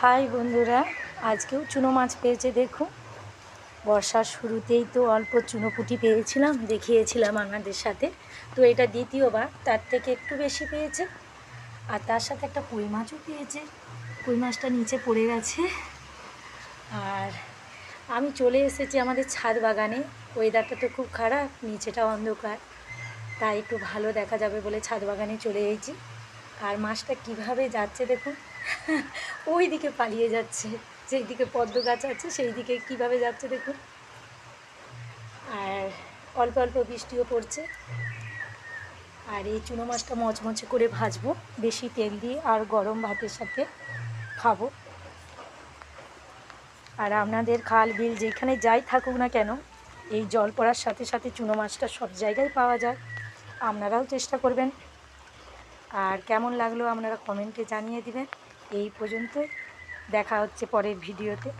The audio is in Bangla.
হাই বন্ধুরা, আজকেও চুনো মাছ পেয়েছে দেখুন বর্ষার শুরুতেই তো অল্প চুনো পুঁটি পেয়েছিলাম, দেখিয়েছিলাম আমাদের সাথে। তো এটা দ্বিতীয়বার, তার থেকে একটু বেশি পেয়েছে। আর তার সাথে একটা কই মাছও পেয়েছে। কই মাছটা নিচে পড়ে গেছে। আর আমি চলে এসেছি আমাদের ছাদ বাগানে। ওয়েদারটা তো খুব খারাপ, নিচেটা অন্ধকার। তাই একটু ভালো দেখা যাবে বলে ছাদ বাগানে চলে এসেছি। আর মাছটা কীভাবে যাচ্ছে দেখুন। ওই দিকে পালিয়ে যাচ্ছে যেই দিকে পদ্ম গাছ আছে সেই দিকে কীভাবে যাচ্ছে দেখুন। আর অল্প অল্প বৃষ্টিও পড়ছে। আর এই চুনো মাছটা মচমচে করে ভাজবো, বেশি তেল দিয়ে আর গরম ভাতের সাথে খাব। আর আপনাদের খাল বিল যেখানে যাই থাকুক না কেন, এই জল পড়ার সাথে সাথে চুনো মাছটা সব জায়গায় পাওয়া যায়। আপনারাও চেষ্টা করবেন। আর কেমন লাগল আপনারা কমেন্টে জানিয়ে দিবেন। এই পর্যন্ত। দেখা হচ্ছে পরের ভিডিওতে।